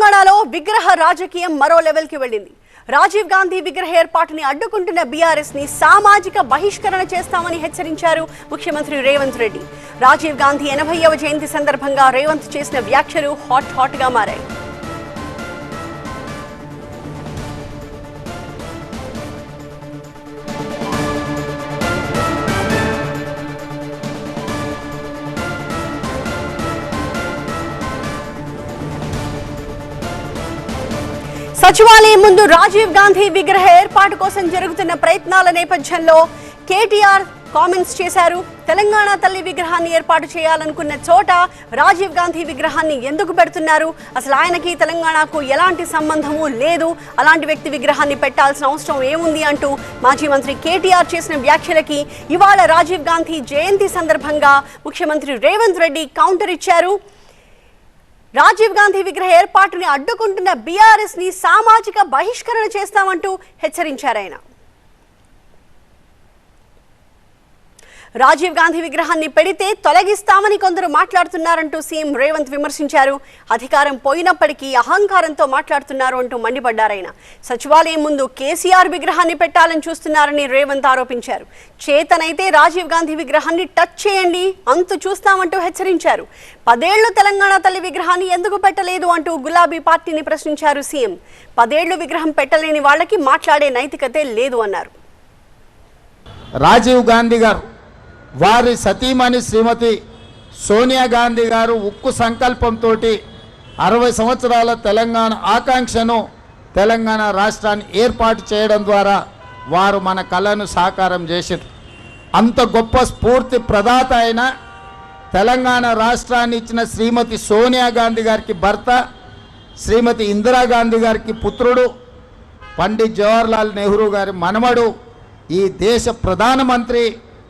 తెలంగాణలో విగ్రహ రాజకీయం మరో లెవెల్కి వెళ్ళింది. రాజీవ్ గాంధీ విగ్రహ ఏర్పాటుని అడ్డుకుంటున్న బీఆర్ఎస్ని సామాజిక బహిష్కరణ చేస్తామని హెచ్చరించారు ముఖ్యమంత్రి రేవంత్ రెడ్డి. రాజీవ్ గాంధీ ఎనభైవ జయంతి సందర్భంగా రేవంత్ చేసిన వ్యాఖ్యలు హాట్ హాట్గా మారాయి. సచివాలయం ముందు రాజీవ్ గాంధీ విగ్రహ ఏర్పాటు కోసం జరుగుతున్న ప్రయత్నాల నేపథ్యంలో కేటీఆర్ కామెంట్స్ చేశారు. తెలంగాణ తల్లి విగ్రహాన్ని ఏర్పాటు చేయాలనుకున్న చోట రాజీవ్ గాంధీ విగ్రహాన్ని ఎందుకు పెడుతున్నారు? అసలు ఆయనకి తెలంగాణకు ఎలాంటి సంబంధము లేదు. అలాంటి వ్యక్తి విగ్రహాన్ని పెట్టాల్సిన అవసరం ఏముంది అంటూ మాజీ మంత్రి కేటీఆర్ చేసిన వ్యాఖ్యలకి ఇవాళ రాజీవ్ గాంధీ జయంతి సందర్భంగా ముఖ్యమంత్రి రేవంత్ రెడ్డి కౌంటర్ ఇచ్చారు. రాజీవ్ గాంధీ విగ్రహ ఏర్పాటుని అడ్డుకుంటున్న బీఆర్ఎస్ని సామాజిక బహిష్కరణ చేస్తామంటూ హెచ్చరించారు ఆయన. రాజీవ్ గాంధీ విగ్రహాన్ని పెడితే తొలగిస్తామని కొందరు మాట్లాడుతున్నారంటూ సీఎం రేవంత్ విమర్శించారు. అధికారం పోయినప్పటికీ అహంకారంతో మాట్లాడుతున్నారు అంటూ మండిపడ్డారాయన సచివాలయం ముందు కేసీఆర్ విగ్రహాన్ని పెట్టాలని చూస్తున్నారని రేవంత్ ఆరోపించారు. చేతనైతే రాజీవ్ గాంధీ విగ్రహాన్ని టచ్ చేయండి అంతు చూస్తామంటూ హెచ్చరించారు. పదేళ్ళు తెలంగాణ తల్లి విగ్రహాన్ని ఎందుకు పెట్టలేదు అంటూ గులాబీ పార్టీని ప్రశ్నించారు సీఎం. పదేళ్ళు విగ్రహం పెట్టలేని వాళ్ళకి మాట్లాడే నైతికతే లేదు అన్నారు. రాజీవ్ గాంధీ గారు వారి సతీమణి శ్రీమతి సోనియా గాంధీ గారు ఉక్కు సంకల్పంతో అరవై సంవత్సరాల తెలంగాణ ఆకాంక్షను తెలంగాణ రాష్ట్రాన్ని ఏర్పాటు చేయడం ద్వారా వారు మన కళను సాకారం చేశారు. అంత గొప్ప స్ఫూర్తి ప్రదాత అయిన తెలంగాణ రాష్ట్రాన్ని ఇచ్చిన శ్రీమతి సోనియా గాంధీ గారికి భర్త శ్రీమతి ఇందిరాగాంధీ గారికి పుత్రుడు పండిత్ జవహర్లాల్ నెహ్రూ గారి మనమడు ఈ దేశ ప్రధానమంత్రి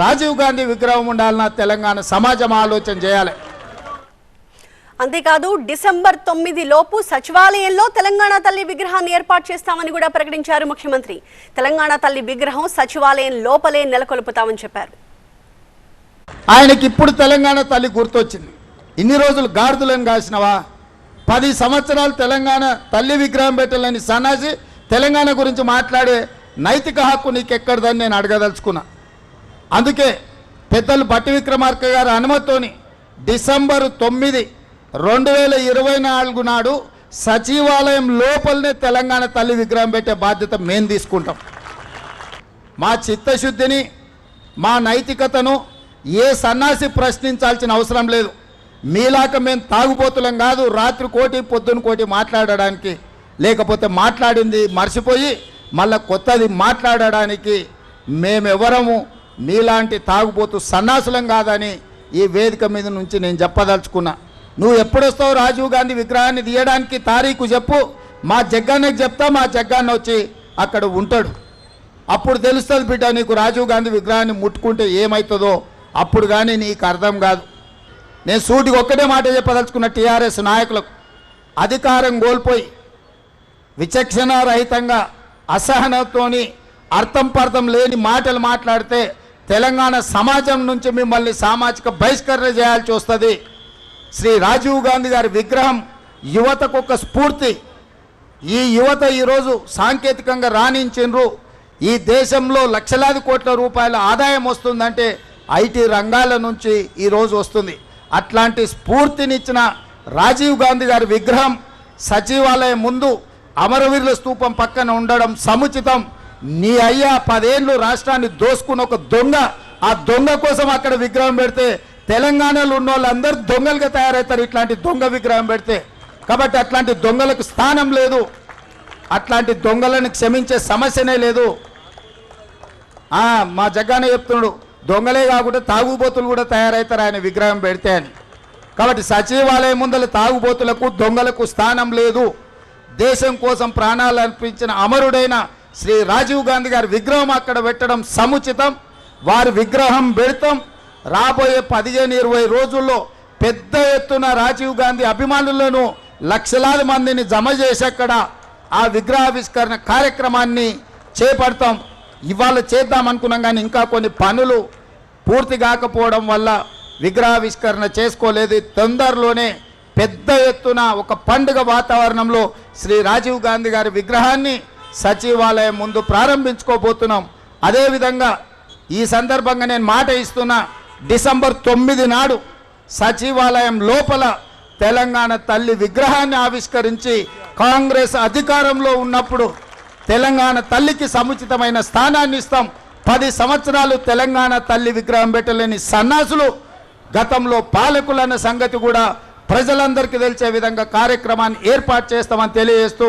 రాజీవ్ గాంధీ విగ్రహం ఉండాలన్నా తెలంగాణ సమాజం ఆలోచన చేయాలి. అంతేకాదు డిసెంబర్ తొమ్మిది లోపు సచివాలయంలో తెలంగాణ తల్లి విగ్రహాన్ని ఏర్పాటు చేస్తామని కూడా ప్రకటించారు ముఖ్యమంత్రి. తెలంగాణ తల్లి విగ్రహం సచివాలయం లోపలే నెలకొల్పుతామని చెప్పారు. ఆయనకి ఇప్పుడు తెలంగాణ తల్లి గుర్తొచ్చింది. ఇన్ని రోజులు గాడిదలను కాసినవా? పది సంవత్సరాలు తెలంగాణ తల్లి విగ్రహం పెట్టాలని సన్నాసి తెలంగాణ గురించి మాట్లాడే నైతిక హక్కు నీకెక్కడదని నేను అడగదలుచుకున్నా. అందుకే పెద్దలు భట్టి విక్రమార్క గారి అనుమతితోని డిసెంబర్ తొమ్మిది రెండు వేల ఇరవై నాలుగు నాడు సచివాలయం లోపలనే తెలంగాణ తల్లి విగ్రహం పెట్టే బాధ్యత మేము తీసుకుంటాం. మా చిత్తశుద్ధిని మా నైతికతను ఏ సన్నాసి ప్రశ్నించాల్సిన అవసరం లేదు. మీలాక మేము తాగుబోతులం కాదు రాత్రి కోటి పొద్దున కోటి మాట్లాడడానికి లేకపోతే మాట్లాడింది మర్చిపోయి మళ్ళా కొత్తది మాట్లాడడానికి మేమెవరము మీలాంటి తాగుబోతు సన్నాసులం కాదని ఈ వేదిక మీద నుంచి నేను చెప్పదలుచుకున్నా. నువ్వు ఎప్పుడొస్తావు రాజీవ్ గాంధీ విగ్రహాన్ని తీయడానికి తారీఖు చెప్పు. మా జగ్గాన్నకి చెప్తా మా జగ్గాన్న వచ్చి అక్కడ ఉంటాడు. అప్పుడు తెలుస్తుంది బిడ్డ నీకు రాజీవ్ గాంధీ విగ్రహాన్ని ముట్టుకుంటే ఏమవుతుందో అప్పుడు కానీ నీకు అర్థం కాదు. నేను సూటికి ఒక్కటే మాట చెప్పదలుచుకున్న టీఆర్ఎస్ నాయకులకు అధికారం కోల్పోయి విచక్షణ రహితంగా అర్థం పర్థం లేని మాటలు మాట్లాడితే తెలంగాణ సమాజం నుంచి మిమ్మల్ని సామాజిక బహిష్కరణ చేయాల్సి వస్తుంది. శ్రీ రాజీవ్ గాంధీ గారి విగ్రహం యువతకు ఒక స్ఫూర్తి. ఈ యువత ఈరోజు సాంకేతికంగా రాణించిండ్రు. ఈ దేశంలో లక్షలాది కోట్ల రూపాయల ఆదాయం వస్తుందంటే ఐటీ రంగాల నుంచి ఈరోజు వస్తుంది. అట్లాంటి స్ఫూర్తినిచ్చిన రాజీవ్ గాంధీ గారి విగ్రహం సచివాలయం ముందు అమరవీరుల స్తూపం పక్కన ఉండడం సముచితం. నీ అయ్యా పదేళ్ళు రాష్ట్రాన్ని దోసుకున్న ఒక దొంగ. ఆ దొంగ కోసం అక్కడ విగ్రహం పెడితే తెలంగాణలో ఉన్న వాళ్ళందరూ దొంగలుగా తయారవుతారు ఇట్లాంటి దొంగ విగ్రహం పెడితే. కాబట్టి అట్లాంటి దొంగలకు స్థానం లేదు. అట్లాంటి దొంగలను క్షమించే సమస్యనే లేదు. మా జగ్గానే చెప్తున్నాడు దొంగలే కాకుండా తాగుబోతులు కూడా తయారవుతారు ఆయన విగ్రహం పెడితే అని. కాబట్టి సచివాలయం ముందల తాగుబోతులకు దొంగలకు స్థానం లేదు. దేశం కోసం ప్రాణాలు అర్పించిన అమరుడైన శ్రీ రాజీవ్ గాంధీ గారి విగ్రహం అక్కడ పెట్టడం సముచితం. వారి విగ్రహం పెడతాం. రాబోయే పదిహేను ఇరవై రోజుల్లో పెద్ద ఎత్తున రాజీవ్ గాంధీ అభిమానులను లక్షలాది మందిని జమ చేసి అక్కడ ఆ విగ్రహావిష్కరణ కార్యక్రమాన్ని చేపడతాం. ఇవాళ చేద్దాం అనుకున్నాం కానీ ఇంకా కొన్ని పనులు పూర్తి కాకపోవడం వల్ల విగ్రహావిష్కరణ చేసుకోలేదు. తొందరలోనే పెద్ద ఎత్తున ఒక పండుగ వాతావరణంలో శ్రీ రాజీవ్ గాంధీ గారి విగ్రహాన్ని సచివాలయం ముందు ప్రారంభించుకోబోతున్నాం. అదేవిధంగా ఈ సందర్భంగా నేను మాట ఇస్తున్నా డిసెంబర్ తొమ్మిది నాడు సచివాలయం లోపల తెలంగాణ తల్లి విగ్రహాన్ని ఆవిష్కరించి కాంగ్రెస్ అధికారంలో ఉన్నప్పుడు తెలంగాణ తల్లికి సముచితమైన స్థానాన్ని ఇస్తాం. పది సంవత్సరాలు తెలంగాణ తల్లి విగ్రహం పెట్టలేని సన్నాసులు గతంలో పాలకులన్న సంగతి కూడా ప్రజలందరికీ తెలిసే విధంగా కార్యక్రమాన్ని ఏర్పాటు చేస్తామని తెలియజేస్తూ